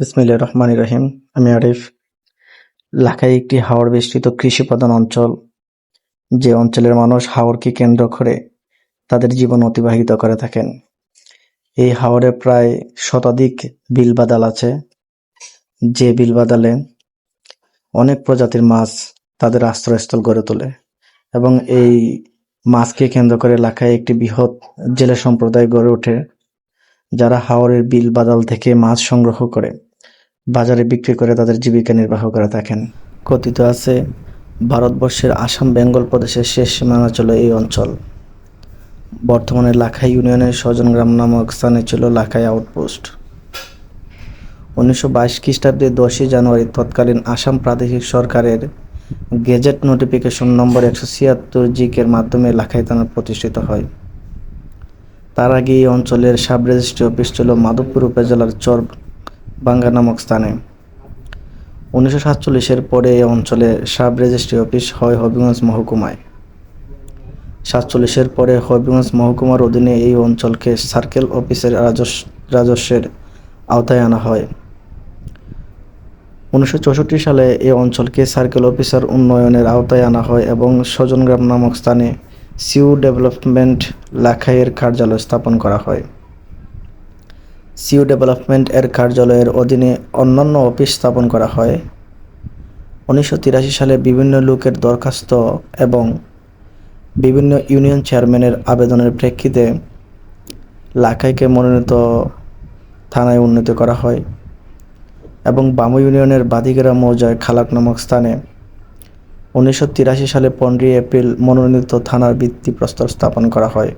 বিসমিল্লাহির রহমানির রহিম। আমি আরিফ। লাখাই একটি হাওড় বেষ্টিত কৃষি প্রধান অঞ্চল। যে অঞ্চলের মানুষ হাওরকে কেন্দ্র করে তাদের জীবন অতিবাহিত করে থাকেন। এই হাওরে প্রায় শতাধিক বিল বাদাল আছে। যে বিল বাদালে অনেক প্রজাতির মাছ তাদের আশ্রয়স্থল গড়ে তোলে এবং এই মাছকে কেন্দ্র করে লাখায় একটি বৃহৎ জেলে সম্প্রদায় গড়ে ওঠে, যারা হাওরের বিল বাদাল থেকে মাছ সংগ্রহ করে। বাজারে বিক্রি করে তাদের জীবিকা নির্বাহ করে থাকেন। কথিত আছে, ভারতবর্ষের আসাম, বেঙ্গল প্রদেশের শেষ সীমানা ছিল এই অঞ্চল। বর্তমানে লাখাই ইউনিয়নের স্বজন গ্রাম নামক স্থানে ছিল লাখাই আউটপোস্ট। উনিশশো বাইশ খ্রিস্টাব্দে দশই জানুয়ারি তৎকালীন আসাম প্রাদেশিক সরকারের গেজেট নোটিফিকেশন নম্বর একশো ছিয়াত্তর জিকের মাধ্যমে লাখাই থানা প্রতিষ্ঠিত হয়। তার আগে এই অঞ্চলের সাব রেজিস্ট্রি অফিস ছিল মাধবপুর উপজেলার চর বাঙ্গা নামক স্থানে। উনিশশো সাতচল্লিশের পরে এই অঞ্চলে সাব রেজিস্ট্রি অফিস হয় হবিগঞ্জ মহকুমায়। সাতচল্লিশের পরে হবিগঞ্জ মহকুমার অধীনে এই অঞ্চলকে সার্কেল অফিসের রাজস্ব রাজস্বের আওতায় আনা হয়। উনিশশো চৌষট্টি সালে এই অঞ্চলকে সার্কেল অফিসার উন্নয়নের আওতায় আনা হয় এবং স্বজনগ্রাম নামক স্থানে সিউ ডেভেলপমেন্ট লাখাইয়ের কার্যালয় স্থাপন করা হয়। সিউ ডেভেলপমেন্ট এর কার্যালয়ের অধীনে অন্যান্য অফিস স্থাপন করা হয়। উনিশশো তিরাশি সালে বিভিন্ন লোকের দরখাস্ত এবং বিভিন্ন ইউনিয়ন চেয়ারম্যানের আবেদনের প্রেক্ষিতে লাখাইকে মনোনীত থানায় উন্নীত করা হয় এবং বামু ইউনিয়নের বাদিগেরা মৌজায় খালাক নামক স্থানে উনিশশো তিরাশি সালে পনেরোই এপ্রিল মনোনীত থানার ভিত্তিপ্রস্তর স্থাপন করা হয়।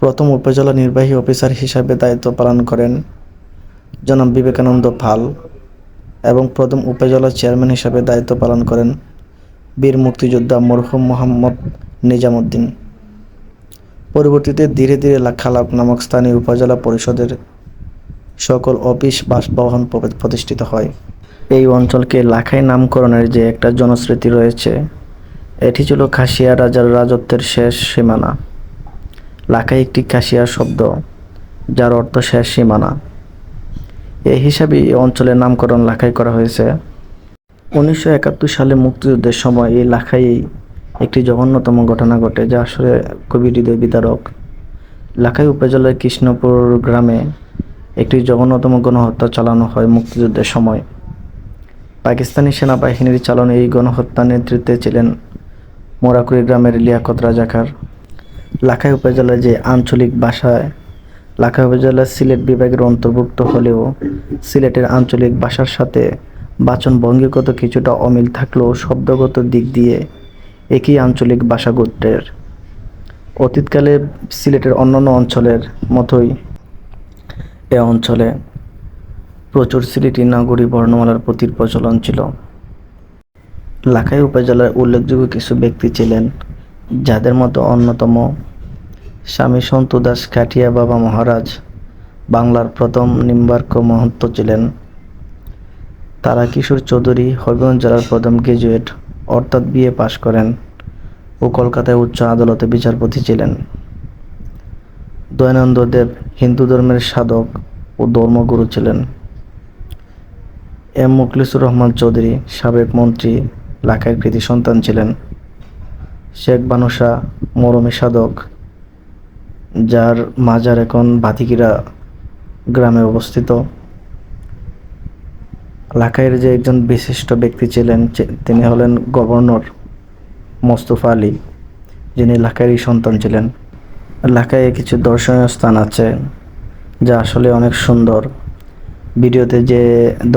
প্রথম উপজেলা নির্বাহী অফিসার হিসাবে দায়িত্ব পালন করেন জনাব বিবেকানন্দ পাল এবং প্রথম উপজেলা চেয়ারম্যান হিসাবে দায়িত্ব পালন করেন বীর মুক্তিযোদ্ধা মরহুম মোহাম্মদ নিজামুদ্দিন। পরবর্তীতে ধীরে ধীরে খালাক নামক স্থানীয় উপজেলা পরিষদের সকল অফিস বাসভবন প্রতিষ্ঠিত হয়। এই অঞ্চলকে লাখাই নামকরণের যে একটা জনশ্রুতি রয়েছে, এটি ছিল খাসিয়া রাজার রাজত্বের শেষ সীমানা। লাখাই একটি খাসিয়া শব্দ, যার অর্থ শেষ সীমানা। এই হিসাবে এই অঞ্চলের নামকরণ লাখাই করা হয়েছে। উনিশশো একাত্তর সালে মুক্তিযুদ্ধের সময় এই লাখাই একটি জঘন্যতম ঘটনা ঘটে, যা আসলে খুবই হৃদয় বিদারক। লাখাই উপজেলার কৃষ্ণপুর গ্রামে একটি জঘন্যতম গণহত্যা চালানো হয় মুক্তিযুদ্ধের সময়। পাকিস্তানি সেনাবাহিনীর চালনে এই গণহত্যা নেতৃত্বে ছিলেন মোরাকুড়ি গ্রামের লিয়াকত রাজাকার। লাখাই উপজেলার যে আঞ্চলিক ভাষায় লাখাই উপজেলা সিলেট বিভাগের অন্তর্ভুক্ত হলেও সিলেটের আঞ্চলিক ভাষার সাথে বাচন ভঙ্গিগত কিছুটা অমিল থাকলেও শব্দগত দিক দিয়ে একই আঞ্চলিক ভাষা গোত্রের। অতীতকালে সিলেটের অন্যান্য অঞ্চলের মতোই এ অঞ্চলে প্রচুর সিলেটি নাগরী বর্ণমালার প্রতির প্রচলন ছিল। লাখাই উপজেলার উল্লেখযোগ্য কিছু ব্যক্তি ছিলেন যাদের মতো অন্যতম স্বামী সন্তু দাস কাঠিয়া বাবা মহারাজ বাংলার প্রথম নিম্বার্ক মহন্ত ছিলেন। তারা কিশোর চৌধুরী হবিগঞ্জ জেলার প্রথম গ্রাজুয়েট, অর্থাৎ বিএ পাশ করেন ও কলকাতায় উচ্চ আদালতে বিচারপতি ছিলেন। দয়ানন্দ দেব হিন্দু ধর্মের সাধক ও ধর্মগুরু ছিলেন। এম মুখলিসুর রহমান চৌধুরী সাবেক মন্ত্রী, লাখাইয়ের কৃতি সন্তান ছিলেন। শেখ বানুশা মরমী সাধক, যার মাজার এখন ভাতিকিরা গ্রামে অবস্থিত। লাখাইয়ের যে একজন বিশিষ্ট ব্যক্তি ছিলেন তিনি হলেন গভর্নর মোস্তফা আলী, যিনি লাখাইয়েরই সন্তান ছিলেন। লাখাইয়ে কিছু দর্শনীয় স্থান আছে, যা আসলে অনেক সুন্দর। ভিডিওতে যে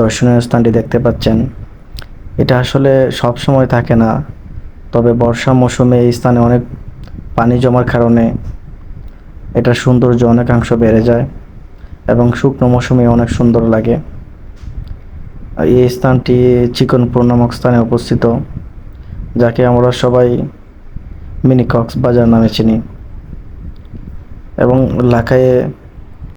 দর্শনীয় স্থানটি দেখতে পাচ্ছেন, এটা আসলে সব সময় থাকে না। তবে বর্ষা মৌসুমে এই স্থানে অনেক পানি জমার কারণে এটার সৌন্দর্য অনেকাংশ বেড়ে যায় এবং শুকনো মৌসুমে অনেক সুন্দর লাগে। এই স্থানটি চিকনপুর নামক স্থানে অবস্থিত, যাকে আমরা সবাই মিনি কক্সবাজার নামে চিনি। এবং লাখায়ে